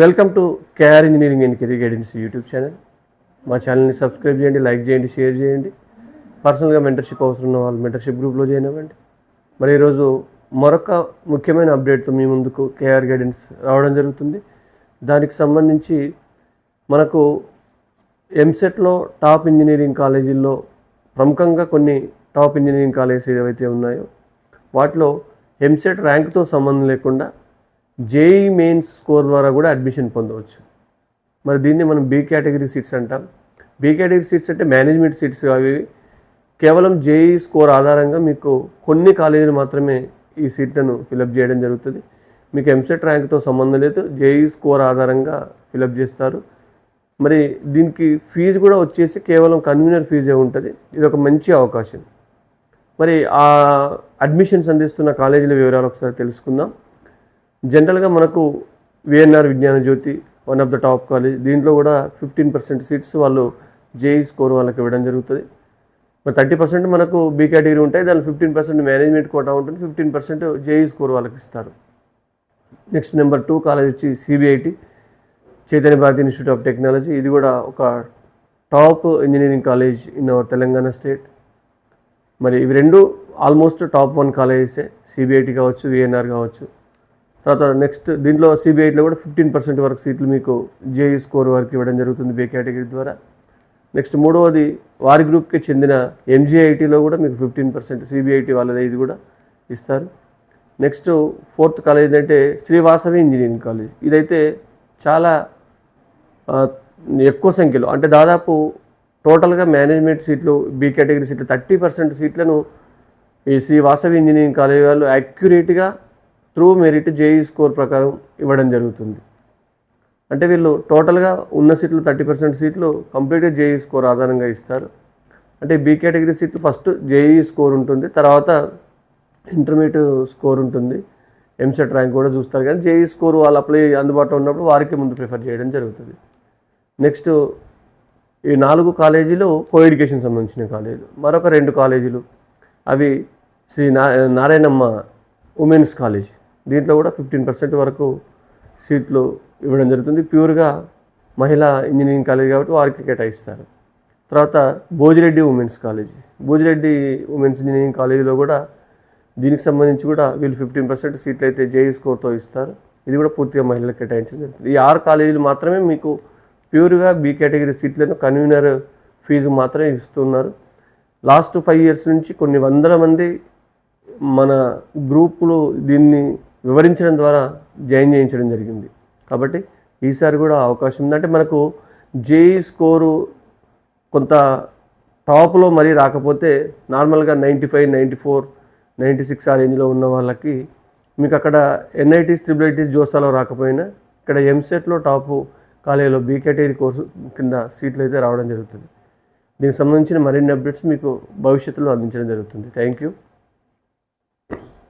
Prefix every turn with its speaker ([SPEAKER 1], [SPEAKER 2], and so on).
[SPEAKER 1] Welcome to KR engineering and career guidance YouTube channel. మా ఛానల్ని subscribe చేయండి like చేయండి షేర్ చేయండి. పర్సనల్గా మెంటర్షిప్ అవసరం ఉన్న వాళ్ళు మెంటర్షిప్ గ్రూప్లో జాయిన్ అవ్వండి. మరి ఈరోజు మరొక ముఖ్యమైన అప్డేట్తో మీ ముందుకు కేఆర్ గైడెన్స్ రావడం జరుగుతుంది. దానికి సంబంధించి మనకు ఎంసెట్లో టాప్ ఇంజనీరింగ్ కాలేజీల్లో ప్రముఖంగా కొన్ని టాప్ ఇంజనీరింగ్ కాలేజెస్ ఏవైతే ఉన్నాయో వాటిలో ఎంసెట్ ర్యాంక్తో సంబంధం లేకుండా జేఈ మెయిన్స్ స్కోర్ ద్వారా కూడా అడ్మిషన్ పొందవచ్చు. మరి దీన్ని మనం బీ కేటగిరీ సీట్స్ అంటాం. బీ కేటగిరీ సీట్స్ అంటే మేనేజ్మెంట్ సీట్స్ అవి కేవలం జేఈ స్కోర్ ఆధారంగా మీకు కొన్ని కాలేజీలు మాత్రమే ఈ సీట్లను ఫిలప్ చేయడం జరుగుతుంది. మీకు ఎంసెట్ ర్యాంక్తో సంబంధం లేదు. జేఈ స్కోర్ ఆధారంగా ఫిలప్ చేస్తారు. మరి దీనికి ఫీజు కూడా వచ్చేసి కేవలం కన్వీనర్ ఫీజే ఉంటుంది. ఇది ఒక మంచి అవకాశం. మరి ఆ అడ్మిషన్స్ అందిస్తున్న కాలేజీల వివరాలు ఒకసారి తెలుసుకుందాం. జనరల్గా మనకు VNR Vignana Jyothi one of the top college దీంట్లో కూడా ఫిఫ్టీన్ పర్సెంట్ సీట్స్ వాళ్ళు జేఈ స్కోర్ వాళ్ళకి ఇవ్వడం జరుగుతుంది. మరి థర్టీ పర్సెంట్ మనకు బీ కేటగిరీ ఉంటాయి దాని ఫిఫ్టీన్ పర్సెంట్ మేనేజ్మెంట్ కోటా ఉంటుంది ఫిఫ్టీన్ పర్సెంట్ జేఈ స్కోర్ వాళ్ళకి ఇస్తారు. నెక్స్ట్ నెంబర్ టూ కాలేజ్ వచ్చి CBIT Chaitanya Bharathi institute of technology ఇది కూడా ఒక top engineering college in our Telangana state మరి ఇవి రెండు ఆల్మోస్ట్ టాప్ వన్ కాలేజెసే సిబిఐటి కావచ్చు విఎన్ఆర్ కావచ్చు. తర్వాత నెక్స్ట్ దీంట్లో సిబిఐటిలో కూడా ఫిఫ్టీన్ పర్సెంట్ వరకు సీట్లు మీకు జేఈ స్కోర్ వరకు ఇవ్వడం జరుగుతుంది బే కేటగిరీ ద్వారా. నెక్స్ట్ మూడవది వారి గ్రూప్కి చెందిన ఎంజీఐటీలో కూడా మీకు ఫిఫ్టీన్ పర్సెంట్ సిబిఐటి వాళ్ళది ఇది కూడా ఇస్తారు. నెక్స్ట్ ఫోర్త్ కాలేజ్ అంటే శ్రీవాసవి ఇంజనీరింగ్ కాలేజ్ ఇదైతే చాలా ఎక్కువ సంఖ్యలో అంటే దాదాపు టోటల్గా మేనేజ్మెంట్ సీట్లు బీ కేటగిరీ సీట్లు థర్టీ పర్సెంట్ సీట్లను ఈ శ్రీ వాసవి ఇంజనీరింగ్ కాలేజ్ వాళ్ళు యాక్యురేట్గా త్రూ మెరిట్ జేఈ స్కోర్ ప్రకారం ఇవ్వడం జరుగుతుంది. అంటే వీళ్ళు టోటల్గా ఉన్న సీట్లు థర్టీ పర్సెంట్ సీట్లు కంప్లీట్గా జేఈ స్కోర్ ఆధారంగా ఇస్తారు. అంటే బీ కేటగిరీ సీట్లు ఫస్ట్ జేఈ స్కోర్ ఉంటుంది తర్వాత ఇంటర్మీడియట్ స్కోర్ ఉంటుంది. ఎంసెట్ ర్యాంక్ కూడా చూస్తారు కానీ జేఈ స్కోర్ వాళ్ళు అప్లై అందుబాటులో ఉన్నప్పుడు వారికి ముందు ప్రిఫర్ చేయడం జరుగుతుంది. నెక్స్ట్ ఈ నాలుగు కాలేజీలు కో ఎడ్యుకేషన్ సంబంధించిన కాలేజీలు మరొక రెండు కాలేజీలు అవి శ్రీ నా నారాయణమ్మ ఉమెన్స్ కాలేజ్. దీంట్లో కూడా ఫిఫ్టీన్ పర్సెంట్ వరకు సీట్లు ఇవ్వడం జరుగుతుంది. ప్యూర్గా మహిళా ఇంజనీరింగ్ కాలేజ్ కాబట్టి వారికి కేటాయిస్తారు. తర్వాత Bhojireddy women's college. Bhojireddy women's engineering కాలేజీలో కూడా దీనికి సంబంధించి కూడా వీళ్ళు ఫిఫ్టీన్ పర్సెంట్ సీట్లు అయితే జేఈ స్కోర్తో ఇస్తారు. ఇది కూడా పూర్తిగా మహిళలకు కేటాయించడం జరుగుతుంది. ఈ ఆరు కాలేజీలు మాత్రమే మీకు ప్యూర్గా బీ కేటగిరీ సీట్లను కన్వీనర్ ఫీజు మాత్రమే ఇస్తున్నారు. లాస్ట్ ఫైవ్ ఇయర్స్ నుంచి కొన్ని వందల మంది మన గ్రూపులు దీన్ని వివరించడం ద్వారా జాయిన్ చేయించడం జరిగింది. కాబట్టి ఈసారి కూడా అవకాశం ఉందంటే మనకు జేఈ స్కోరు కొంత టాప్లో మరీ రాకపోతే నార్మల్గా ninety five ninety four ninety six ఆ రేంజ్లో ఉన్న వాళ్ళకి మీకు అక్కడ ఎన్ఐటీస్ ట్రిపుల్ ఐటీస్ జోసాలో రాకపోయినా ఇక్కడ ఎంసెట్లో టాపు కాలేజీలో బీ కేటగిరీ కోర్సు కింద సీట్లు అయితే రావడం జరుగుతుంది. దీనికి సంబంధించిన మరిన్ని అప్డేట్స్ మీకు భవిష్యత్తులో అందించడం జరుగుతుంది. Thank you.